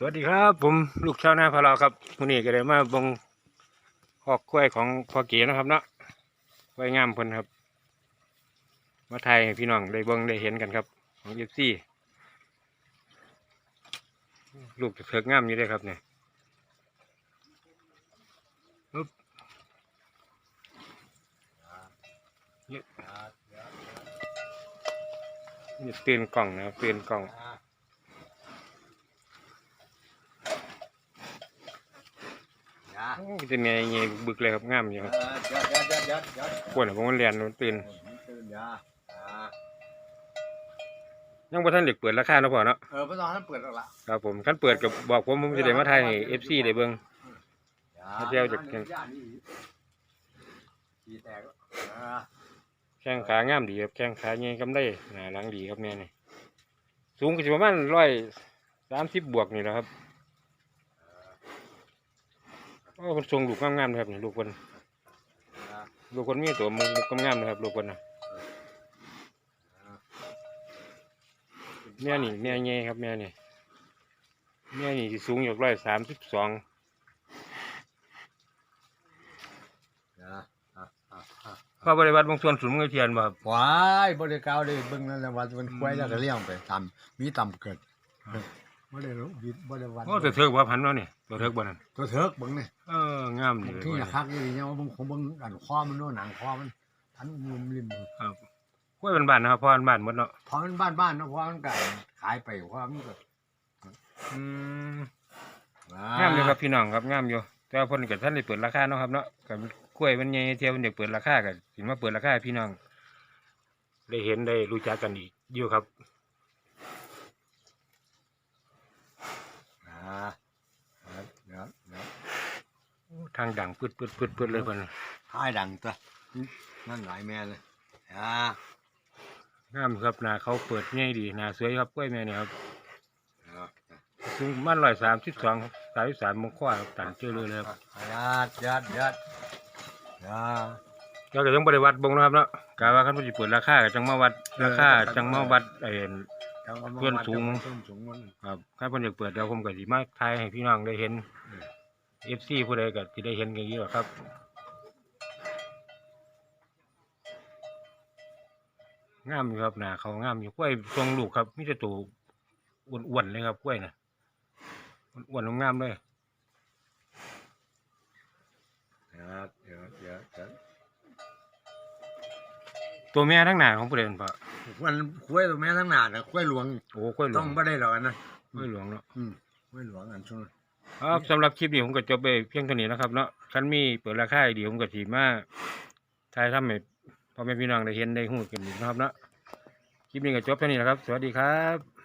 สวัสดีครับ ผมลูกชาวนาพะเราครับวันนี้ก็ได้มาบงคอกกล้วยของพ่อเก๋นะครับเนาะกล้วยงามพนครับ มาไทยพี่น้องได้เบิ่งได้เห็นกันครับ ของเอฟซีลูกจะเถิกงามอยู่เลยครับเนี่ยเนี่ยเตื่นกล่องนะครับตื่นกล่อง อย่าโอ้จะไงไงบึกเลยครับงามอยู่ครับเดี๋ยวเดี๋ยวเดี๋ยวเดี๋ยวเดี๋ยวปวดผมมันเรียนมันตื่นตื่นอย่าอ่ายังบ่ทันเด็กเปิดราคาเนาะพ่อเนาะเออพระตอนนั้นเปิดแล้วล่ะครับผมคันเปิดกับบอกผมผมจะได้มาถ่ายให้ FC ได้เบิ่งอย่าเดี๋ยวจะอย่าอย่านี่ขี้แตกแล้วอ่าแข้งขางามดีครับแข้งขาใหญ่กำได้หน้าหลังดีครับแม่นี่สูงก็สิประมาณ130บวกนี่แหละครับ โอ้คนทรงลูกงามๆนะครับนี่ลูกคนอ่าลูกคนมีตัวมุกงามๆนะครับลูกคนน่ะแม่นี่แม่ใหญ่ครับแม่นี่แม่นี่สิสูงอยู่132อย่าอ่าอ่าอ่าพ่อบริวัติบางส่วนสูงเงินเทียนบ่ครับว้ายบริการเลยเบิ่งนั่นแหละวันมันควายแล้วก็เลี้ยงไปทำมีต่ำเกิด บ่ได้รู้บิดบ่ได้วันโอ้ตัวเถิกว่าพันเนาะนี่ตัวเถิกบ่นั่นตัวเถิกเบิ่งนี่เอองามดีเลยที่เว้ยคักนี่เนี่ยว่าเบิ่งของเบิ่งอันคอมันโน่นหนังคอมันทันมุมริมครับกล้วยบ้านๆนะครับพ่อบ้านๆหมดเนาะพอมันบ้านบ้านๆเนาะพอมันก็ขายไปเพราะมันก็อืมอ่างามอยู่ครับพี่น้องครับงามอยู่แต่ว่าเพิ่นก็ท่านได้เปิดราคาเนาะครับเนาะก็กล้วยมันใหญ่เที่ยวมันอยากเปิดราคาก็สิมาเปิดราคาให้พี่น้องได้เห็นได้รู้จักกันอีกอยู่ครับ อ่าเดี๋ยวเดี๋ยว โอ้ ทางดังปึดปึดปึดปึดเลยเพิ่นท้ายดังตัวนั่นหลายแม่เลยอ่างามครับหน้าเขาเปิดใหญ่ดีหน้าสวยครับกล้วยแม่นี่ครับเอาสูงประมัน132ครับ33มงคว้าครับตันเจอเลยเลยครับยัดยัดยัดอย่าเราก็ต้องบริวัติเบ่งนะครับเนาะกาว่าคันเพิ่นสิเปิดราคาก็จังมาวัดราคาจังมาวัดไอ้จังหวะเพื่อนสูงเพื่อนสูงมันครับถ้าเพิ่นอยากเปิดเดี๋ยวผมก็สิมาถ่ายให้พี่น้องได้เห็น อืม FC ผู้ใดก็สิได้เห็นกันอยู่ครับ งามอยู่ครับหน้าเขางามอยู่กล้วยทรงลูกครับมีแต่ตัวอ้วนๆเลยครับกล้วยน่ะอ้วนๆงามๆเลยยัดยัดยัดยัดตัวแม่ทั้งหน้าของผู้ใดเป็นพ่อมันคุ้วยตัวแม่ทั้งหนาน่ะคุ้วยหลวงโอ้กล้วยหลวต้องงไม่ได้หรอกอันนะกล้วยหลวงเนาะอืมคุ้วยหลวงอันช่วง ครับสำหรับคลิปนี้ผมก็จบไปเพียงเท่านี้นะครับเนาะคันมีเปิดราคาดีผมก็สีมาถ่ายทำให้พ่อแม่พี่น้องได้เห็นได้หู้กันอีกนะครับเนาะคลิปนี้ก็จบเท่านี้นะครับ สวัสดีครับ